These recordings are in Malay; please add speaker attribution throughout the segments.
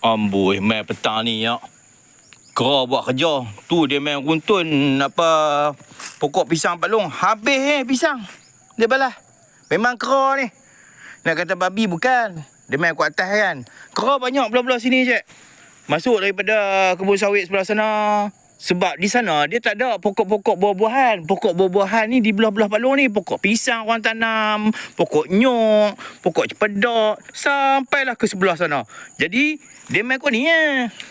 Speaker 1: Amboi, main petang ni ya. Kera buat kerja. Tu dia main runtun apa pokok pisang Pak Long. Habis eh pisang. Dia balas. Memang kera ni. Nak kata babi bukan. Dia main kat atas kan. Kera banyak belah-belah sini cik. Masuk daripada kebun sawit sebelah sana. Sebab di sana dia tak ada pokok-pokok buah-buahan. Pokok buah-buahan ni di belah-belah Pak Long ni. Pokok pisang orang tanam. Pokok nyok. Pokok cepedak. Sampailah ke sebelah sana. Jadi dia main ni ya. Hai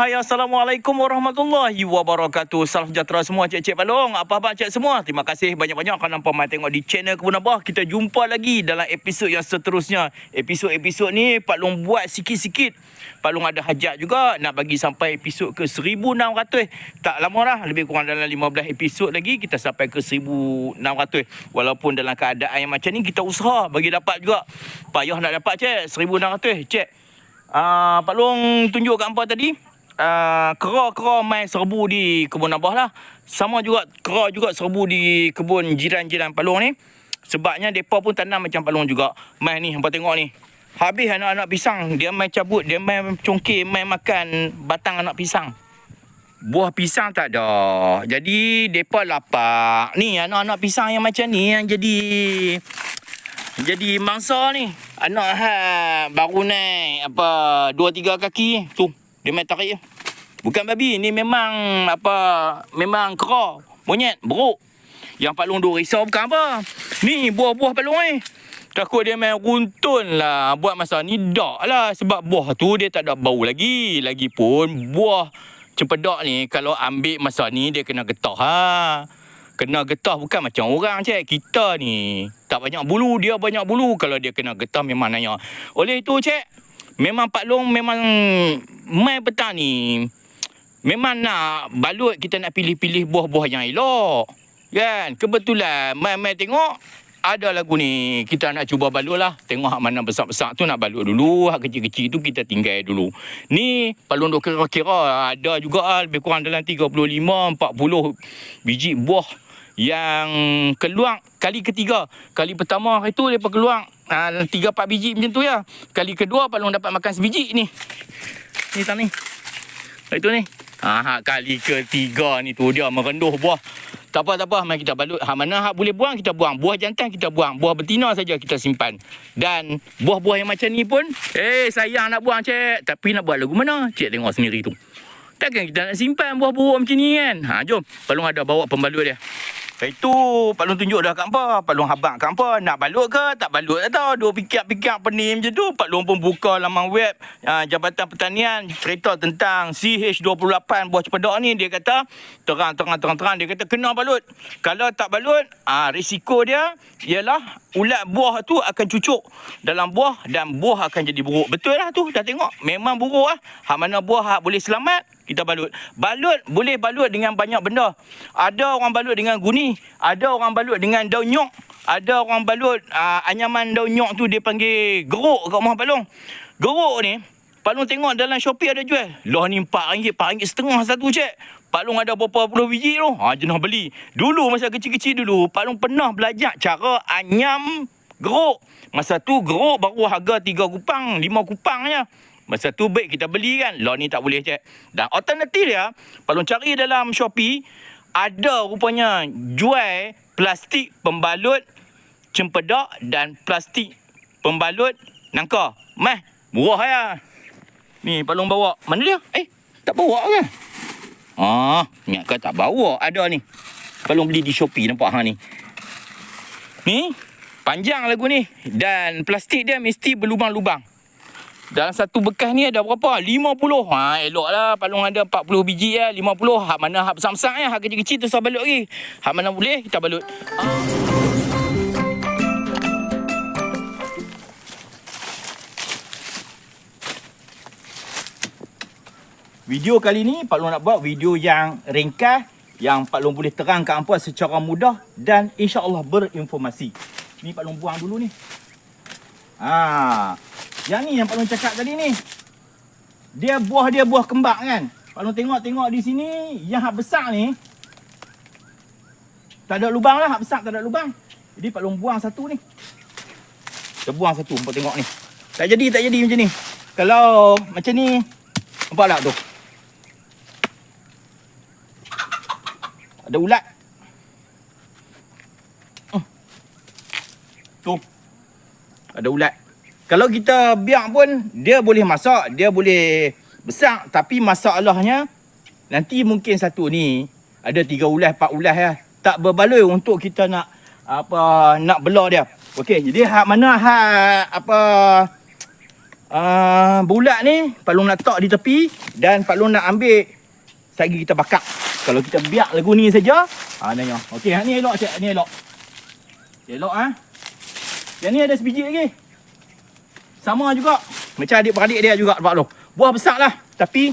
Speaker 1: hai Assalamualaikum warahmatullahi wabarakatuh. Salam sejahtera semua cik-cik balong. Apa khabar cik semua? Terima kasih banyak-banyak kerana pernah tengok di channel Kebun Abah. Kita jumpa lagi dalam episod yang seterusnya. Episod-episod ni Pak Long buat sikit-sikit. Pak Long ada hajat juga Nak bagi sampai episod ke 1600 Tak lama dah, lebih kurang dalam 15 episod lagi Kita sampai ke 1600 Walaupun dalam keadaan yang macam ni Kita usaha bagi dapat juga. Payah nak dapat cik? 1600 cik. Uh, Pak Long tunjuk kat hampa tadi uh, Kera-kera main serbu di kebun Abah lah. Sama juga kera juga serbu di kebun jiran-jiran Pak Long ni. Sebabnya mereka pun tanam macam Pak Long juga. Main ni hampa tengok ni. Habis anak-anak pisang Dia main cabut Dia main congkir Main makan batang anak pisang. Buah pisang tak ada. Jadi mereka lapar. Ni anak-anak pisang yang macam ni Yang jadi jadi mangsa ni. Anak ha, baru naik Apa Dua tiga kaki. Tu Dia main tarik je. Bukan babi Ni memang Apa Memang kera. Monyet Beruk. Yang Pak Long duk risau bukan apa. Ni buah-buah Pak Long ni. Takut dia main runtun lah. Buat masa ni Tak lah. Sebab buah tu Dia tak ada bau lagi. Lagipun Buah Cempedak ni Kalau ambil masa ni Dia kena getah ha. Kena getah bukan macam orang cik. Kita ni tak banyak bulu, dia banyak bulu. Kalau dia kena getah memang nanya. Oleh itu cik, memang Pak Long memang mai petang ni. Memang nak balut kita nak pilih-pilih buah-buah yang elok. Kan? Kebetulan mai-mai tengok ada lagu ni kita nak cuba balut lah tengok hak mana besar-besar tu nak balut dulu hak kecil-kecil tu kita tinggal dulu ni palung duk kira-kira ada juga lah, lebih kurang dalam 35 40 biji buah yang keluar kali ketiga. Kali pertama hari tu depa keluar uh, 3 4 biji macam tu ya. Kali kedua Pak Long dapat makan sebiji ni. Ni tang ni. Itu ni. Ha, kali ketiga ni tu dia merenduh buah. Tak apa, tak apa. Mari kita balut. Ha, mana hak boleh buang, kita buang. Buah jantan kita buang. Buah betina saja kita simpan. Dan buah-buah yang macam ni pun, eh sayang nak buang cik. Tapi nak buat lagu mana? Cik tengok sendiri tu. Takkan kita nak simpan buah buruk macam ni kan? Ha, jom. Pak Long ada bawa pembalut dia. Itu Pak Long tunjuk dah kat hampa. Pak Long habang kat hampa. Nak balut ke? Tak balut tak tahu. Dua pikir-pikir pening macam tu. Pak Long pun buka laman web uh, Jabatan Pertanian. Cerita tentang CH28 buah cepedak ni. Dia kata terang-terang-terang-terang. Dia kata kena balut. Kalau tak balut, uh, risiko dia ialah ulat buah tu akan cucuk dalam buah dan buah akan jadi buruk. Betul lah tu. Dah tengok. Memang buruk lah. Hak mana buah hak boleh selamat, kita balut. Balut boleh balut dengan banyak benda. Ada orang balut dengan guni, ada orang balut dengan daun nyok, ada orang balut uh, anyaman daun nyok tu dia panggil geruk kat rumah Palong. Geruk ni Pak Long tengok dalam Shopee ada jual. Lah ni RM4, RM4 setengah satu cek. Pak Long ada berapa puluh biji tu. Ha, jenah beli. Dulu masa kecil-kecil dulu, Pak Long pernah belajar cara anyam geruk. Masa tu geruk baru harga 3 kupang, 5 kupang je. Masa tu baik kita beli kan. Lah ni tak boleh cek. Dan alternatif dia, Long cari dalam Shopee, ada rupanya jual plastik pembalut cempedak dan plastik pembalut nangka. Meh, murah ya. Ni Pak Long bawa. Mana dia? Eh, tak bawa ke? Ah, ingat kau tak bawa. Ada ni. Pak Long beli di Shopee nampak ha ni. Ni panjang lagu ni dan plastik dia mesti berlubang-lubang. Dalam satu bekas ni ada berapa? 50. Ha, eloklah Pak Long ada 40 biji ya, 50. Hak mana hak besar-besar ya, hak kecil-kecil tu saya balut lagi. Hak mana boleh kita balut. Ah. Video kali ni Pak Long nak buat video yang ringkas yang Pak Long boleh terang ke hampa secara mudah dan insya-Allah berinformasi. Ni Pak Long buang dulu ni. Ha. Yang ni yang Pak Long cakap tadi ni. Dia buah dia buah kembang kan. Pak Long tengok-tengok di sini yang hak besar ni tak ada lubang lah, hak besar tak ada lubang. Jadi Pak Long buang satu ni. Kita buang satu, hampa tengok ni. Tak jadi, tak jadi macam ni. Kalau macam ni, nampak tak tu? Ada ulat. Hmm. Tu. Ada ulat. Kalau kita biar pun, dia boleh masak, dia boleh besar. Tapi masalahnya, nanti mungkin satu ni, ada tiga ulas, empat ulas ya. Tak berbaloi untuk kita nak apa nak belah dia. Okey, jadi hak mana hak apa uh, bulat ni Pak Long nak letak di tepi dan Pak Long nak ambil sagi kita bakar. Kalau kita biar lagu ni saja, ha nanya. Okey, ni elok cik, ni elok. Elok ah. Ha? Yang ni ada sebiji lagi. Sama juga. Macam adik-beradik dia juga Pak Long. Buah besar lah. Tapi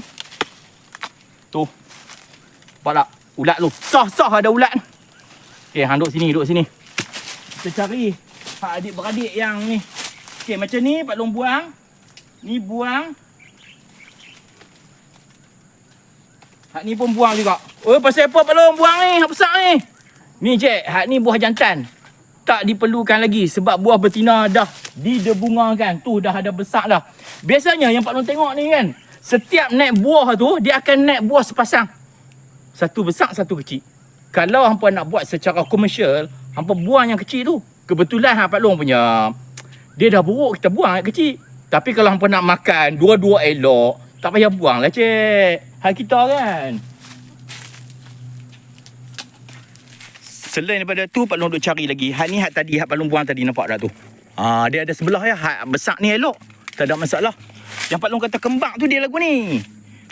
Speaker 1: tu. Nampak tak? Ulat tu. Sah-sah ada ulat. Okey, hang duduk sini, duduk sini. Kita cari hak adik-beradik yang ni. Okey, macam ni Pak Long buang. Ni buang. Hak ni pun buang juga. Oh, pasal apa Pak Long buang ni? Hak besar ni. Ni cik, hak ni buah jantan. Tak diperlukan lagi sebab buah betina dah didebungakan. Tu dah ada besar dah. Biasanya yang Pak Long tengok ni kan, setiap naik buah tu, dia akan naik buah sepasang. Satu besar, satu kecil. Kalau hampa nak buat secara komersial, hampa buang yang kecil tu. Kebetulan ha, Pak Long punya, dia dah buruk, kita buang yang kecil. Tapi kalau hampa nak makan, dua-dua elok, tak payah buang lah cik. Hal kita kan. Selain daripada tu, Pak Long duk cari lagi. Hak ni hak tadi, hak Pak Long buang tadi, nampak tak tu? Ah, dia ada sebelah ya, hak besar ni elok. Tak ada masalah. Yang Pak Long kata kembang tu dia lagu ni.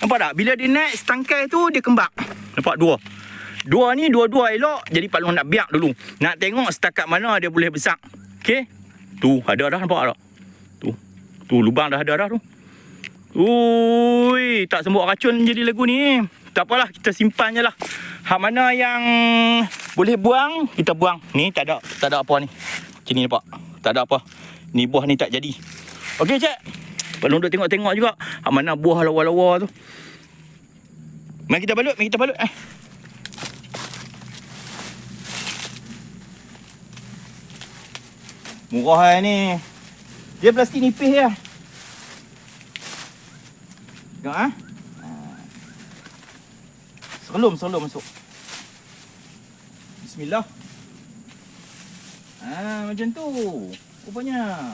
Speaker 1: Nampak tak? Bila dia naik setangkai tu, dia kembang. Nampak dua. Dua ni dua-dua elok. Jadi Pak Long nak biak dulu. Nak tengok setakat mana dia boleh besar. Okey? Tu, ada dah nampak tak? Tu. Tu lubang dah ada dah tu. Ui, tak sembuh racun jadi lagu ni. Tak apalah, kita simpan je lah. Hak mana yang boleh buang, kita buang. Ni tak ada, tak ada apa ni. Macam ni nampak. Tak ada apa. Ni buah ni tak jadi. Okey, cik. Perlu duk tengok-tengok juga. Hak mana buah lawa-lawa tu. Mari kita balut, mari kita balut. Eh. Murah ni. Dia plastik nipis je. Tengok ah. Ha? Serlum masuk. Bismillah. Ah, macam tu. Rupanya.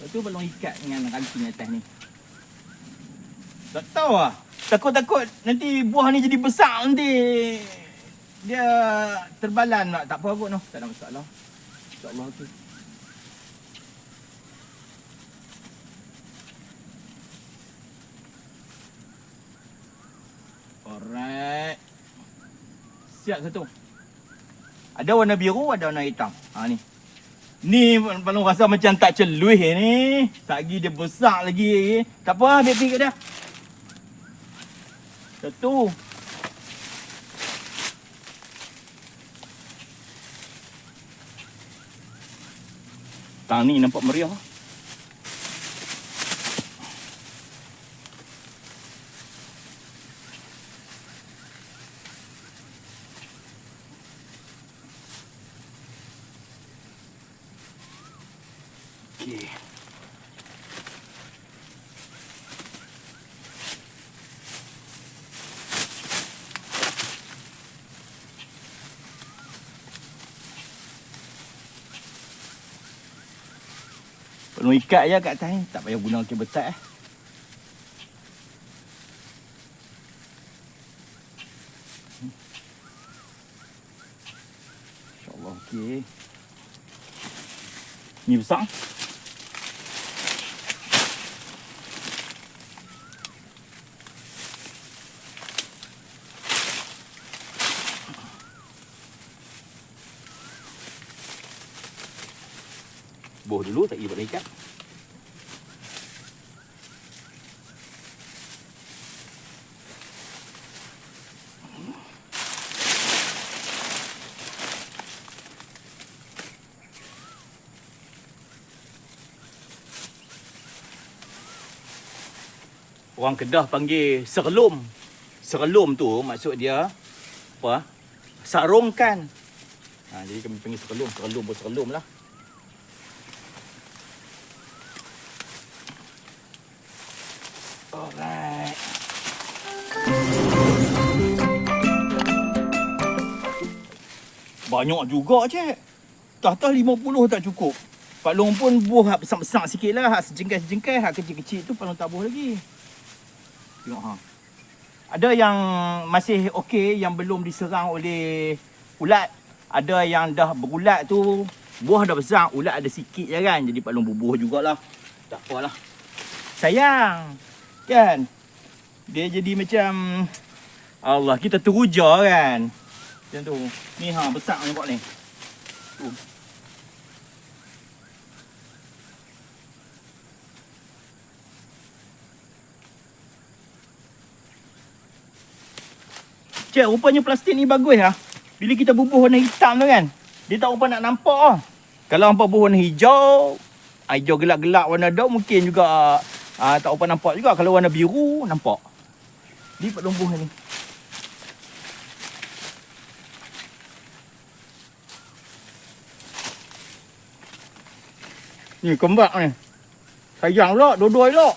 Speaker 1: Lepas tu belum ikat dengan ranting atas ni. Tak tahu lah. Takut-takut nanti buah ni jadi besar nanti. Dia terbalan tak? Tak apa kot noh. Tak ada masalah. InsyaAllah tu. Alright. Siap satu. Ada warna biru, ada warna hitam. Ha ni. Ni kalau rasa macam tak celuih ni. Lagi dia besar lagi. Tak apa, ambil pergi kat dia. Satu. Tang ni nampak meriah. Okey. Perlu ikat je kat atas ni. Tak payah guna kabel tat eh. InsyaAllah okey. Ni besar. Boh dulu tak kira nak ikat Orang Kedah panggil serlum. Serlum tu maksud dia apa? Sarungkan. Ha, jadi kami panggil serlum. Serlum pun serlum lah. Alright. Banyak juga cik. Tah-tah 50 tak cukup. Pak Long pun buah besar-besar sikit lah. Hak sejengkai-sejengkai. Hak kecil-kecil tu Pak Long tak buah lagi. Tengok ha. Ada yang masih okey yang belum diserang oleh ulat. Ada yang dah berulat tu buah dah besar, ulat ada sikit je kan. Jadi Pak Long bubuh jugalah. Tak apalah. Sayang. Kan? Dia jadi macam Allah, kita teruja kan. Macam tu. Ni ha besar nampak ni. Tu. Cik, rupanya plastik ni bagus lah. Bila kita bubuh warna hitam tu kan, dia tak rupa nak nampak lah. Kalau hampa bubuh warna hijau, hijau gelap-gelap warna dok mungkin juga ah, tak rupa nampak juga. Kalau warna biru, nampak. Ni pak lumbuh ni. Ni kembak ni. Sayang pula, dua-dua elok.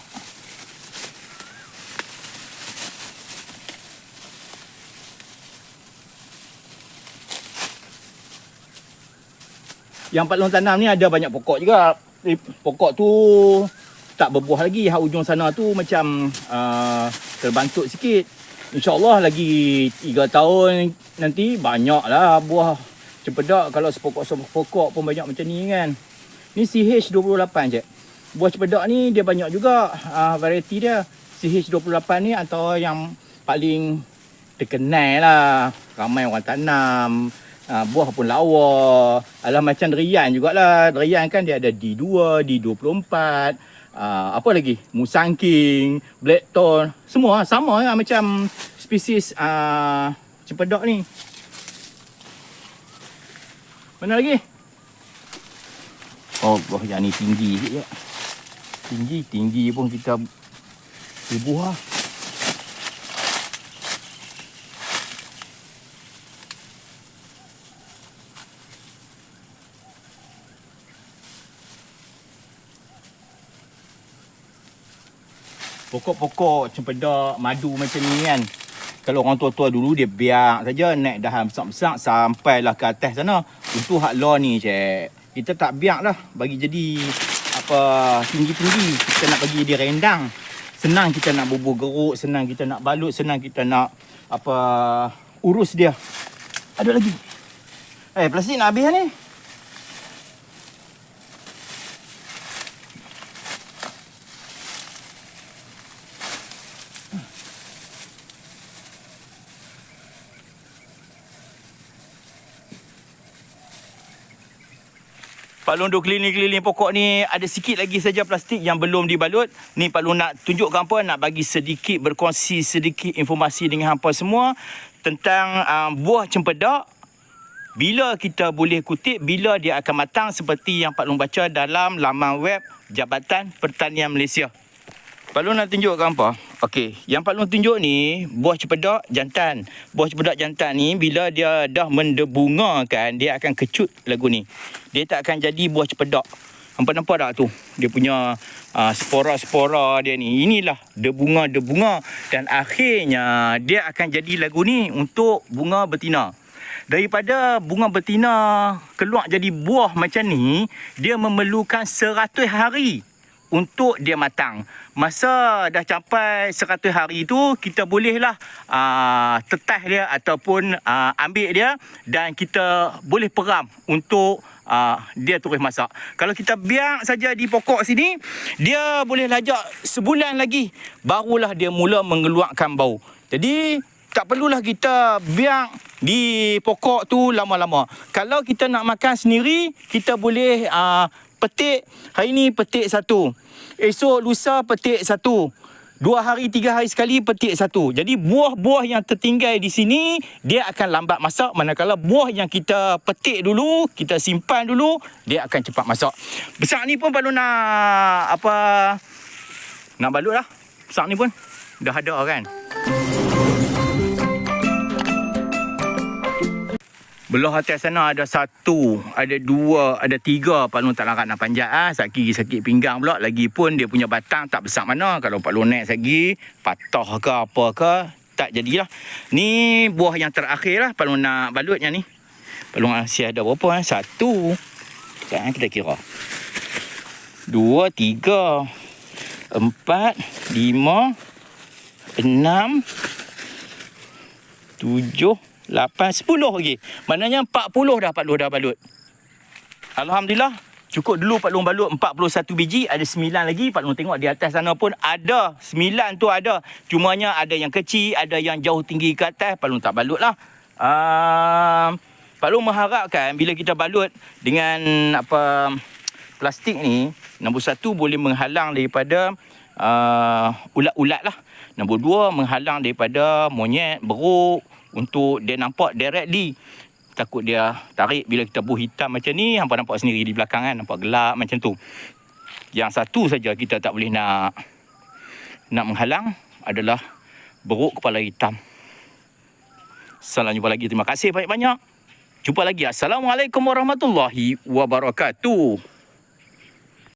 Speaker 1: Yang Pak Long tanam ni ada banyak pokok juga. Eh, Pokok tu tak berbuah lagi. Hak ujung sana tu macam uh, terbantut sikit. InsyaAllah lagi 3 tahun nanti banyaklah buah cempedak. Kalau sepokok-sepokok pun banyak macam ni kan. Ni CH28 je. Buah cempedak ni dia banyak juga uh, variety dia. CH28 ni antara yang paling terkenal lah. Ramai orang tanam. Ha, buah pun lawa. Alah macam derian jugalah. Derian kan dia ada D2, D24. Uh, apa lagi? Musang King, Blackthorn. Semua sama lah macam spesies uh, cempedak ni. Mana lagi? Oh, oh yang ni tinggi sikit je. Tinggi, tinggi pun kita bubuh lah. Pokok-pokok cempedak madu macam ni kan. Kalau orang tua-tua dulu dia biak saja naik dahan besar-besar sampailah ke atas sana. Untuk hak law ni cik. Kita tak biak lah bagi jadi apa tinggi-tinggi. Kita nak bagi dia rendang. Senang kita nak bubuh geruk senang kita nak balut senang kita nak apa urus dia. Ada lagi? Eh plastik nak habis ni Pak Long duk keliling-keliling pokok ni ada sikit lagi saja plastik yang belum dibalut. Ni Pak Long nak tunjukkan apa nak bagi sedikit berkongsi sedikit informasi dengan hampa semua tentang uh, buah cempedak bila kita boleh kutip bila dia akan matang seperti yang Pak Long baca dalam laman web Jabatan Pertanian Malaysia. Pak Long nak tunjukkan apa? Okey, yang Pak Long tunjuk ni buah cempedak jantan. Buah cempedak jantan ni bila dia dah mendebunga kan, dia akan kecut lagu ni. Dia tak akan jadi buah cempedak. Nampak nampak tak tu? Dia punya uh, spora-spora dia ni. Inilah debunga-debunga dan akhirnya dia akan jadi lagu ni untuk bunga betina. Daripada bunga betina keluar jadi buah macam ni, dia memerlukan 100 hari untuk dia matang. Masa dah capai 100 hari tu kita bolehlah uh, tetas dia ataupun uh, ambil dia dan kita boleh peram untuk uh, dia terus masak. Kalau kita biar saja di pokok sini, dia boleh lajak sebulan lagi barulah dia mula mengeluarkan bau. Jadi tak perlulah kita biar di pokok tu lama-lama. Kalau kita nak makan sendiri, kita boleh uh, petik hari ni petik satu. Esok lusa petik satu. Dua hari tiga hari sekali petik satu. Jadi buah-buah yang tertinggal di sini dia akan lambat masak. Manakala buah yang kita petik dulu kita simpan dulu dia akan cepat masak. Besar ni pun perlu nak apa nak balut lah. Besar ni pun dah ada kan. Belah atas sana ada satu, ada dua, ada tiga Pak Long tak larat nak panjat ah. Sakit sakit pinggang pula. Lagipun dia punya batang tak besar mana. Kalau Pak Long naik lagi, patah ke apa ke, tak jadilah. Ni buah yang terakhir lah Pak Long nak balutnya ni. Pak Long masih ada berapa eh? Satu. Sekejap eh, kita kira. Dua, tiga, empat, lima, enam, tujuh, lapan, sepuluh lagi. Maknanya empat puluh dah Pak Long dah balut. Alhamdulillah. Cukup dulu Pak Long balut 41 biji, ada 9 lagi. Pak Long tengok di atas sana pun ada. 9 tu ada. Cumanya ada yang kecil, ada yang jauh tinggi ke atas. Pak Long tak balut lah. Uh, Pak Long mengharapkan bila kita balut dengan apa plastik ni, nombor satu boleh menghalang daripada uh, ulat-ulat lah. Nombor dua, menghalang daripada monyet, beruk untuk dia nampak directly. Takut dia tarik bila kita buh hitam macam ni hampa nampak sendiri di belakang kan nampak gelap macam tu. Yang satu saja kita tak boleh nak nak menghalang adalah beruk kepala hitam. Salam jumpa lagi. Terima kasih banyak-banyak. Jumpa lagi. Assalamualaikum warahmatullahi wabarakatuh